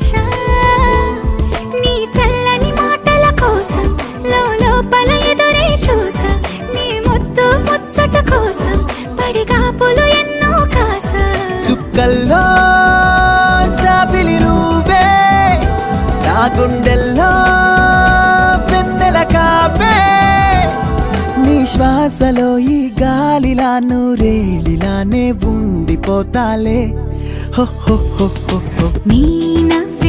ఆశ. నీ చల్లని మాటల కోసం లోపల ఎదురే చూసా. నీ ముద్దు ముచ్చట కోసం పడిగాపులు ఎన్నో కాస. చుక్కల్లో చాపిలి నువ్వే నా గుండెల్లో వెన్నెల కాపే. నీ శ్వాసలో ఈ గాలిలా నూరేళిలానే ఉండిపోతాలే. హో హో హో హో హో. నీ నవ్వు